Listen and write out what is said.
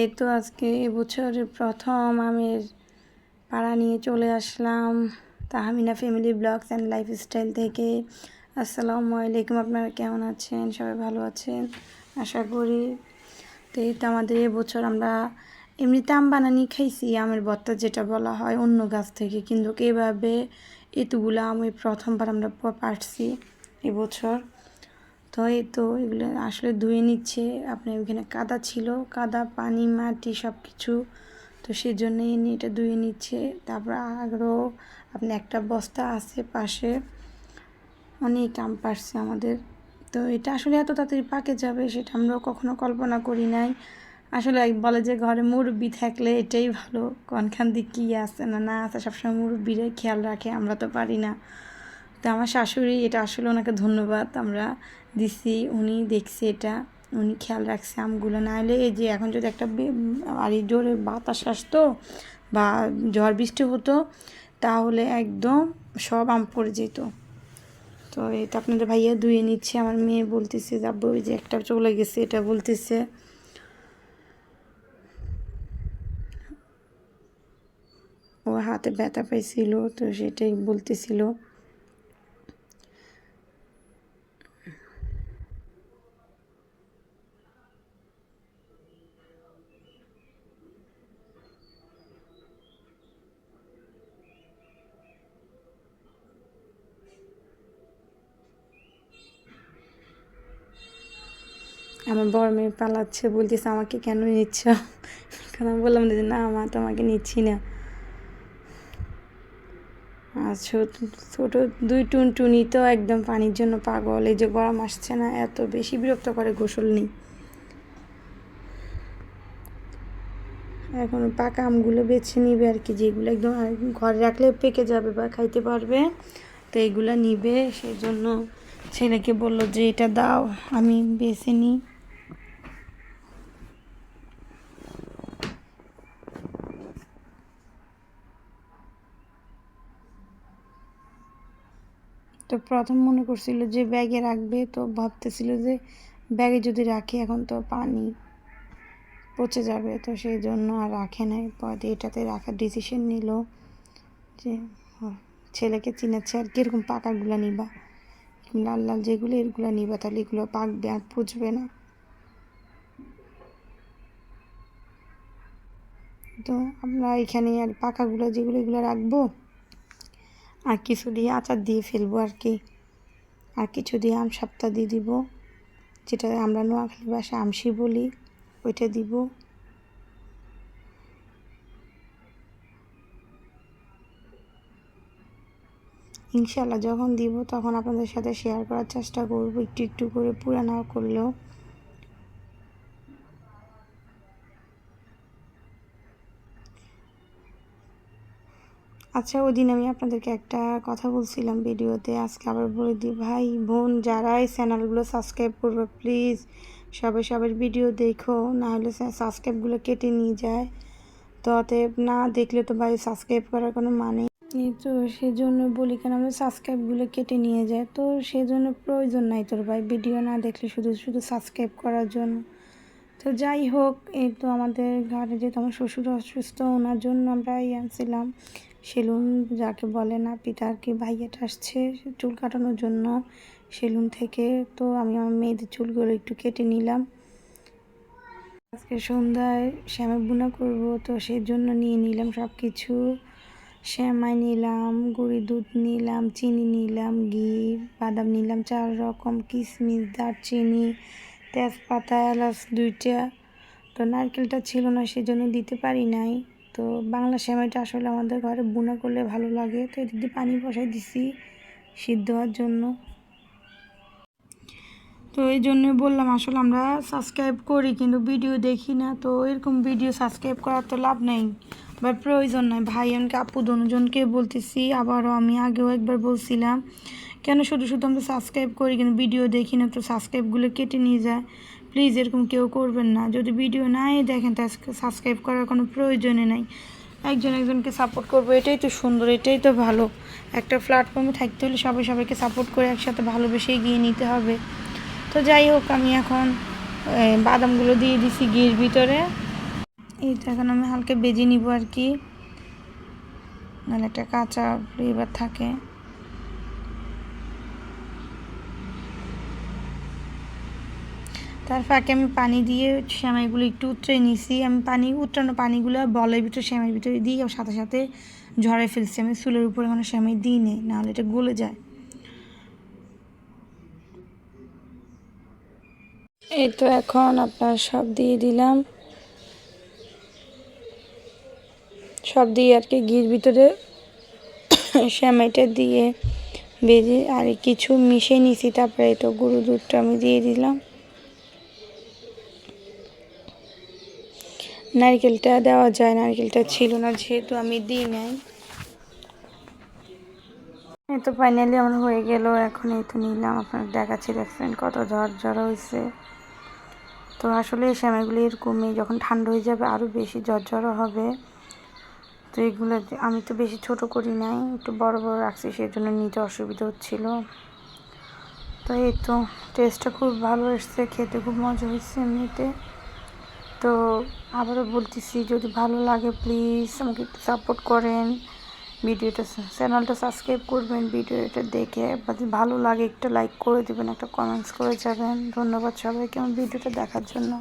এই তো আজকে এবছর প্রথম আমের পাড়া নিয়ে চলে আসলাম Tahmina family blogs and lifestyle থেকে। আসসালামু আলাইকুম, আপনারা কেমন আছেন? সবাই ভালো আছেন? আশা করি। তো এই তো আমাদের এবছর আমরা এমনিতে আম বানানি খাইছি, আমের বত্তা যেটা বলা হয় অন্য গাছ থেকে। কিন্তু এভাবে এতগুলো আমি প্রথমবার আমরা পারছি এবছর তো এই তো এগুলো আসলে ধুয়ে নিচ্ছে। আপনার ওখানে কাদা ছিল, কাদা, পানি, মাটি সব কিছু তো সেই জন্য এনে এটা ধুয়ে নিচ্ছে। তারপর আরও আপনি একটা বস্তা আছে পাশে। অনেক আম পারছে আমাদের। তো এটা আসলে এত তাড়াতাড়ি পাকে যাবে সেটা আমরাও কখনো কল্পনা করি নাই। আসলে বলে যে ঘরে মুরব্বি থাকলে এটাই ভালো। কোনখান দিক কী আছে না না আছে সবসময় মুরব্বিরাই খেয়াল রাখে, আমরা তো পারি না। তো আমার শাশুড়ি, এটা আসলে ওনাকে ধন্যবাদ, আমরা দিছি, উনি দেখছে এটা, উনি খেয়াল রাখছে আমগুলো। না হলে এই যে এখন যদি একটা বে- আর এই জোরে বাতাস আসতো বা ঝড় বৃষ্টি হতো, তাহলে একদম সব আম পড়ে যেত। তো এটা আপনাদের ভাইয়া ধুয়ে নিচ্ছে, আমার মেয়ে বলতেছে যাব ওই যে একটা চলে গেছে, এটা বলতেছে। ও হাতে ব্যথা পাইছিল, তো সেটাই বলতেছিল। আমার বড় মেয়ে পালাচ্ছে, বলতেছে, আমাকে কেন নিচ্ছ? কারণ আমি বললাম যে, না মা, তোমাকে নিচ্ছি না। আর ছোট ছোট দুই টুনটুনি তো একদম পানির জন্য পাগল, এই যে গরম আসছে না, এত বেশি বিরক্ত করে গোসল নেই। এখন পাকা আমগুলো বেছে নিবে আর কি, যেগুলো একদম ঘরে রাখলে পেকে যাবে বা খাইতে পারবে, তো এইগুলো নিবে। সেই জন্য ছেলেকে বলল যে, এটা দাও, আমি বেছে নিই। তো প্রথম মনে করছিল যে ব্যাগে রাখবে, তো ভাবতেছিল যে ব্যাগে যদি রাখি এখন তো পানি পচে যাবে, তো সেই জন্য আর রাখে নাই। পরে এটাতে রাখার ডিসিশন নিল যে ছেলেকে চিনাচ্ছে আর কীরকম পাকাগুলো নিবা? লাল লাল যেগুলো এগুলো নিবা, তাহলে এগুলো পাকবে আর পুচবে না। তো আমরা এখানে আর পাকাগুলো যেগুলো এগুলো রাখব আর কিছু দিয়ে আচার দিয়ে ফেলব আর কি। আর কিছু দিয়ে আম সাপ্তাহ দিয়ে দিব, যেটা আমরা নোয়াখালী ভাষা আমসি বলি, ওইটা দিব। ইনশাল্লাহ যখন দিব তখন আপনাদের সাথে শেয়ার করার চেষ্টা করব, একটু একটু করে পুরা না করলেও। আচ্ছা ওই দিন আমি আপনাদেরকে একটা কথা বলছিলাম ভিডিওতে। আজকে আবার বলে দিই, ভাই, বোন, যারা এই চ্যানেলগুলো সাবস্ক্রাইব করবে, প্লিজ সবাই সবার ভিডিও দেখো, না হলে সাবস্ক্রাইবগুলো কেটে নিয়ে যায়। তো অতএব না দেখলে তো ভাই সাবস্ক্রাইব করার কোনো মানে তো সেজন্য বলি কেন আমরা সাবস্ক্রাইবগুলো কেটে নিয়ে যায়? তো সেজন্য প্রয়োজন নাই তোর ভাই, ভিডিও না দেখলে শুধু শুধু সাবস্ক্রাইব করার জন্য। তো যাই হোক, এই তো আমাদের ঘরে যেহেতু আমার শ্বশুর অসুস্থ, ওনার জন্য আমরা এই আনছিলাম। সেলুন যাকে বলে না পিতা আর কি ভাইয়াটা আসছে চুল কাটানোর জন্য সেলুন থেকে? তো আমি আমার মেয়েদের চুলগুলো একটু কেটে নিলাম। আজকে সন্ধ্যায় শ্যামা বুনা করব, তো সেই জন্য নিয়ে নিলাম সব কিছু শ্যামাই নিলাম, গুঁড়ি দুধ নিলাম, চিনি নিলাম, ঘি, বাদাম নিলাম, চার রকম কিশমিশ দারচিনি, তেজপাতা, এলাচ দুইটা। তো নারকেলটা ছিল না, সেজন্য দিতে পারি নাই। তো বাংলা সেমাইটা আসলে আমাদের ঘরে বুনা করলে ভালো লাগে। তো এদিক পানি বসাই দিছি সিদ্ধ হওয়ার জন্য। তো এই জন্য বললাম, আসলে আমরা সাবস্ক্রাইব করি কিন্তু ভিডিও দেখি না। তো এরকম ভিডিও সাবস্ক্রাইব করার তো লাভ নেই বা প্রয়োজন নাই। ভাই আনকে আপু দুজনকে বলতেছি, আবারও আমি আগেও একবার বলছিলাম, কেন শুধু শুধু আমরা সাবস্ক্রাইব করি কিন্তু ভিডিও দেখি না, তো সাবস্ক্রাইবগুলো কেটে নিয়ে যায়। প্লিজ এরকম কেউ করবেন না। যদি ভিডিও নাই দেখেন তা সাবস্ক্রাইব করার কোনো প্রয়োজনই নাই। একজন একজনকে সাপোর্ট করব, এটাই তো সুন্দর, এটাই তো ভালো। একটা প্ল্যাটফর্মে থাকতে হলে সবাই সবাইকে সাপোর্ট করে একসাথে ভালোবেসে এগিয়ে নিতে হবে। তো যাই হোক, আমি এখন বাদামগুলো দিয়ে দিছি ঘির ভিতরে। এইটা এখন আমি হালকা বেজে নিব আর কি। নাহলে একটা কাঁচা ফ্লেভার থাকে। তার ফাঁকে আমি পানি দিয়ে সেমাইগুলো একটু উতরে নিছি। আমি পানি, উতরানো পানিগুলো বলের ভিতরে সেমাইয়ের ভিতরে দিই আর সাথে সাথে ঝরে ফেলছি। আমি চুলের উপরে কোনো সেমাই দিই নেই নাহলে এটা গলে যায়। এই তো এখন আপনার সব দিয়ে দিলাম। সব দিয়ে আর কি ঘির ভিতরে সেমাইটা দিয়ে বেজে আর কিছু মিশিয়ে নিছি। তারপরে এই তো গরু দুধটা আমি দিয়ে দিলাম। নারকেলটা দেওয়া যায়, নারকেলটা ছিল না যেহেতু আমি দিই নাই। তো ফাইনালি আমার হয়ে গেল, এখন এই তো নিলাম। আপনার দেখাচ্ছি, দেখছেন কত ঝড় হয়েছে তো আসলে এই সময়গুলো এরকমই, যখন ঠান্ডা হয়ে যাবে আরও বেশি ঝরঝরা হবে। তো এগুলো আমি তো বেশি ছোট করি নাই, একটু বড় বড় রাখছি সেই জন্য নিতে অসুবিধা হচ্ছিল। তো এই তো টেস্টটা খুব ভালো এসছে, খেতে খুব মজা হয়েছে এমনিতে। তো আবারও বলতেছি, যদি ভালো লাগে প্লিজ আমাকে একটু সাপোর্ট করেন। ভিডিওটা চ্যানেলটা সাবস্ক্রাইব করবেন, ভিডিওটা দেখে। ভালো লাগে, একটা লাইক করে দেবেন, একটা কমেন্টস করে যাবেন। ধন্যবাদ সবাইকে আমার ভিডিওটা দেখার জন্য।